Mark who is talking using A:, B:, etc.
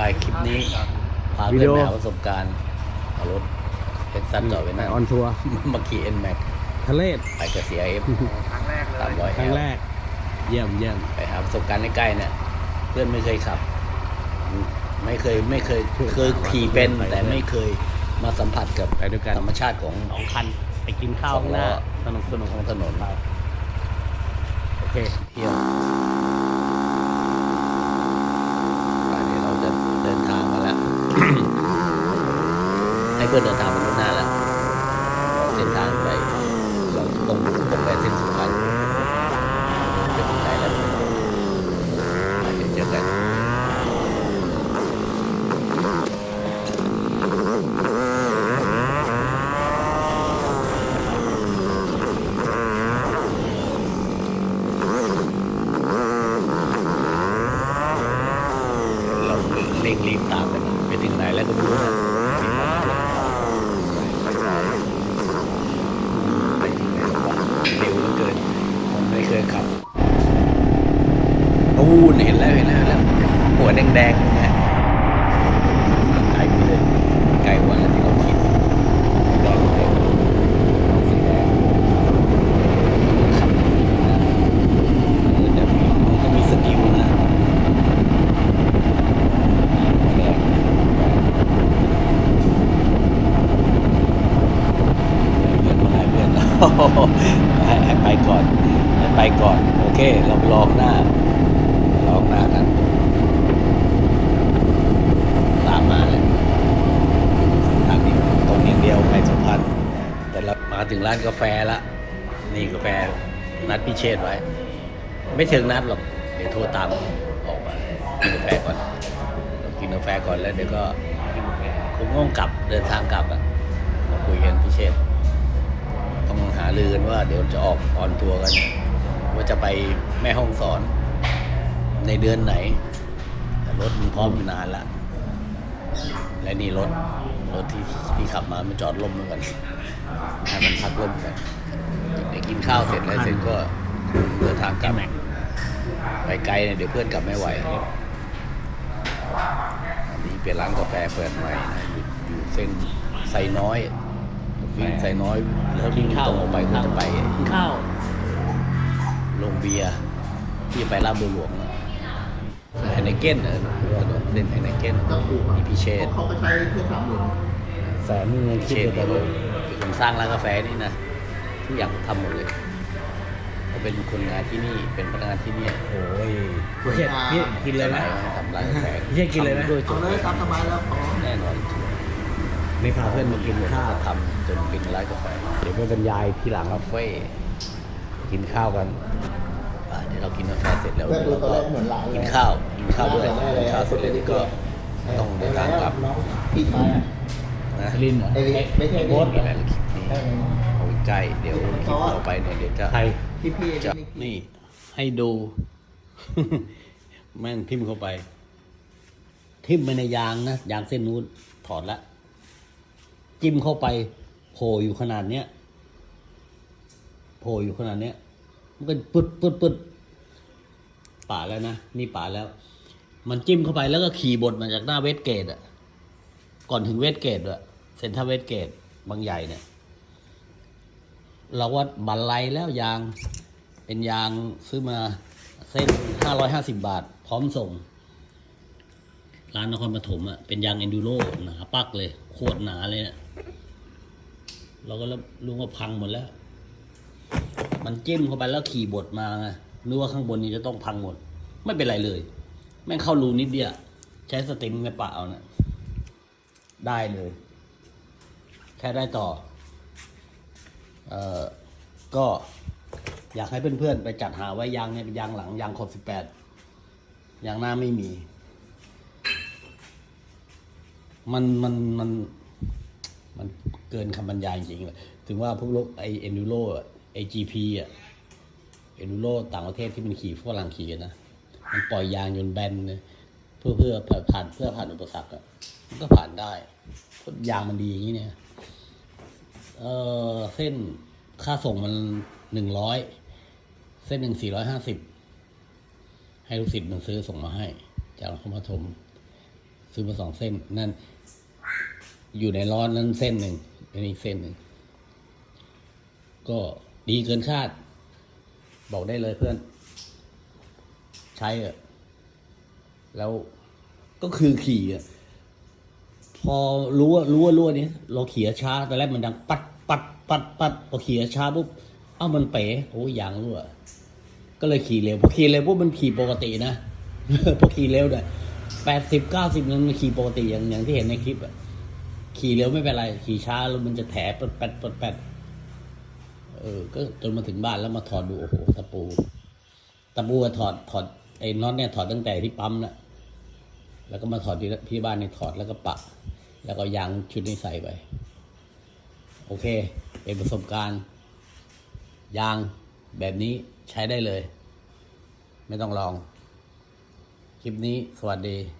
A: ไปคลิปนี้พาเพื่อนไปหาประสบการณ์เอารถเป็นซันจอดไว้
B: ไป
A: นั่น
B: ออนทัวร์
A: มาขี่เอ็นแม็ก
B: ทะเลศ
A: ไปกับ CRF
C: ครั้งแรกเลย
A: สามร้อย
B: ครั้งแรก เยี่ยมเยี่ยม
A: ไปหาประสบการณ์ใกล้ๆเนี่ยเพื่อนไม่เคยขับ ไม่เคยไม่เคยเคยขี่เป็นแต่ไม่เคยมาสัมผัสกับ
B: ไปด้วยกัน
A: ธรรมชาติของ
B: สองคัน ไปกินข้าวข้างหน้า สนุกสนุก
A: ของถนน
B: โอเค
A: เที่ยวไปเดี๋ยวเราจะเดินทางมาแล้ว ให้เพื่อนเดินทางไปข้างหน้าแล้วเส้นทางไปเราตรงตรงไปเส้นสุพรรณจะถึงไหนแล้วไปเดี๋ยวเจอกัน เราเร่งรีบตามกันนะไปถึงไหนแล้วก็ไม่รู้นะไปถึงไหนแล้ววะเร็วเหลือเกินผมไม่เคยขับ นู่นเห็นแล้วเห็นแล้วเห็นแล้วหัวแดงๆนี่ยมาไกลไปเลยไกลกว่าที่เราคิดแดงเลยสีแดงขับดีนะเออแต่มีมันก็มีสกิลนะแดงเพื่อนมาให้เพื่อนให้ให้ไปก่อน ไปก่อน โอเค เราลองหน้า หน้ากัน ตามมาเลยทางนี้ตรงอย่างเดียวไปสุพรรณแต่เรามาถึงร้านกาแฟละ นี่กาแฟนัดพิเชษไว้ ไม่ถึงนัดหรอก เดี๋ยวโทรตามออกมากินกาแฟก่อนเรากินกาแฟก่อนแล้วเดี๋ยวก็คงต้องกลับเดินทางกลับอะมาคุยกันพิเชษต้องหาลือกันว่าเดี๋ยวจะออกออนทัวกัน ว่าจะไปแม่ห้องสอน ในเดือนไหนแต่รถมันพร้อมอยู่นานละและนี่รถรถที่ที่ขับมามันจอดล่มเหมือนกันให้มันพักล่มกันเดี๋ยวกินข้าวเสร็จแล้วเสร็จก็เดินทางกลับไปไกลเนี่ยเดี๋ยวเพื่อนกลับไม่ไหวอันนี้เป็นร้านกาแฟเปิดใหม่นะอยู่อยู่เส้นไซน้อยวิ่งไซน้อยแล้ววิ่งตรงออกไปก็จะไป
B: กินข้าว
A: โรงเบียร์ที่ไปลาดบัวหลวง ไฮเนเก้นเออถนนเส้นไฮเนเก้นมีพิเชษ
C: เขาก็ใช้เครื่องทำหมุน
B: แสนนึงยัง
A: พิ
B: คิด
A: เชษ
B: เลย
A: นี่
B: แต่
A: เป็นคนสร้างร้านกาแฟนี่นะทุกอย่างทำหมดเลยเขาเป็นคนงานที่นี่เป็นพนักงานที่นี่
B: โอ้ยพี่เชษพี่กินเลยไหม
A: ทำร้านกาแฟ
B: พี่เชษกินเลยไหม
A: ทำด้วยตั
C: เอา
A: ว
C: เล
A: เอยง
C: ตามสบายแล้วพอ
A: แน่นอน
B: ไม่พาเพื่อนมากินข้าว
A: ทำจนเป็นร้านกาแฟ
B: เดี๋ยวไปบรรยายทีหลังค
A: คา
B: รับ
A: เฟ่กินข้าวกัน แฟเสร็จแล้ว
C: เพื่อน
A: เดี๋ยว
C: ดู
A: เรา
C: ตอน
A: ก็
C: แรกเหมือนหลาน
A: กินข้าวกินข้าวด้วยกินข้าวเสร็จแล้วก็ต้องเดินทางกลับ
C: น้องพี่ชายอะ
A: นะ
B: ลินเหรอ
C: ไอ้ลิไม่ใช่
B: โบ๊ท
A: นี่แหละคลิปนี้เอาใจเดี๋ยวคลิปต่อไปเนี่ยเดี๋ยวจะ
B: ใคร
C: พี่พี่
A: จะนี่ให้ดู แม่งทิ่มเข้าไป ทิ่มไปในยางนะยางเส้นนู้นถอดละจิ้มเข้าไปโผล่อยู่ขนาดเนี้ยโผล่อยู่ขนาดเนี้ยมันก็ปึ๊ดปึ๊ดปึ๊ด ป่าแล้วนะ นี่ป่าแล้ว มันจิ้มเข้าไปแล้วก็ขี่บดมาจากหน้าเวสเกตอะก่อนถึงเวสเกตอะเซ็นทรัลเวสเกตบางใหญ่เนี่ย เราว่าบันไลแล้วยาง เป็นยางซื้อมาเส้นห้าร้อยห้าสิบาท พร้อมส่ง ร้านนครปฐมอะเป็นยางเอนดูโรหนาปักเลย โคตรหนาเลยเนี่ยเราก็รู้ว่าพังหมดแล้ว มันจิ้มเข้าไปแล้วขี่บดมาไง นึกว่าข้างบนนี้จะต้องพังหมด ไม่เป็นไรเลย แม่งเข้ารูนิดเดียวใช้สต็มในปะเอานะได้เลย แค่ได้ต่อ เอ่อ ก็อยากให้เพื่อนๆ ไปจัดหาไว้ยางเนี่ยเป็นยางหลังยางขอบสิบแปดยางหน้าไม่มี มันมันมันมันเกินคำบรรยายจริงๆเลยถึงว่าพวกรถไอเอ็นดูโรไอจีพีอะ เอนดูโรต่างประเทศที่มันขี่ฝรั่งขี่นะมันปล่อยยางจนต์แบนเลยเพื่อเพื่อผ่านเพื่อผ่านอุปสรรคอะมันก็ผ่านได้พยางมันดีอย่างนี้เนี่ยเออเส้นค่าส่งมันหนึ่งร้อยเส้นหนึ่งสี่ร้อยห้าสิบให้ลูกศิษย์มันซื้อส่งมาให้ จากนครปฐมซื้อมาสองเส้น นั่น อยู่ในร้อนนั้นเส้นหนึ่งอันนี้เส้นหนึ่งก็ดีเกินคาด บอกได้เลยเพื่อน ใช้อะแล้วก็คือขี่อะพอรู้ว่ารู้ว่ารู้ว่านี้เราขี่ช้าแต่แรกมันดังปัดปัดปัดปัดพอขี่ช้าปุ๊บเอ้ามันเป๋โอ้ยยางรั่วก็เลยขี่เร็วพอขี่เร็วปุ๊บมันขี่ปกตินะพอขี่เร็วเนี่ยแปดสิบเก้าสิบนั้นมันขี่ปกติอย่างอย่างที่เห็นในคลิปอะขี่เร็วไม่เป็นไร ขี่ช้าแล้วมันจะแถปดแปดปดปด เออ ก็จนมาถึงบ้านแล้วมาถอดดูโอ้โหตะปู ตะปูอะถอดถอดไอ้น็อตเนี่ยถอดตั้งแต่ที่ปั๊มแล้วแล้วก็มาถอดที่ที่บ้านเนี่ยถอดแล้วก็ปะ แล้วก็ยางชุดนี้ใส่ไป โอเค เป็นประสบการณ์ ยางแบบนี้ใช้ได้เลย ไม่ต้องลอง คลิปนี้สวัสดี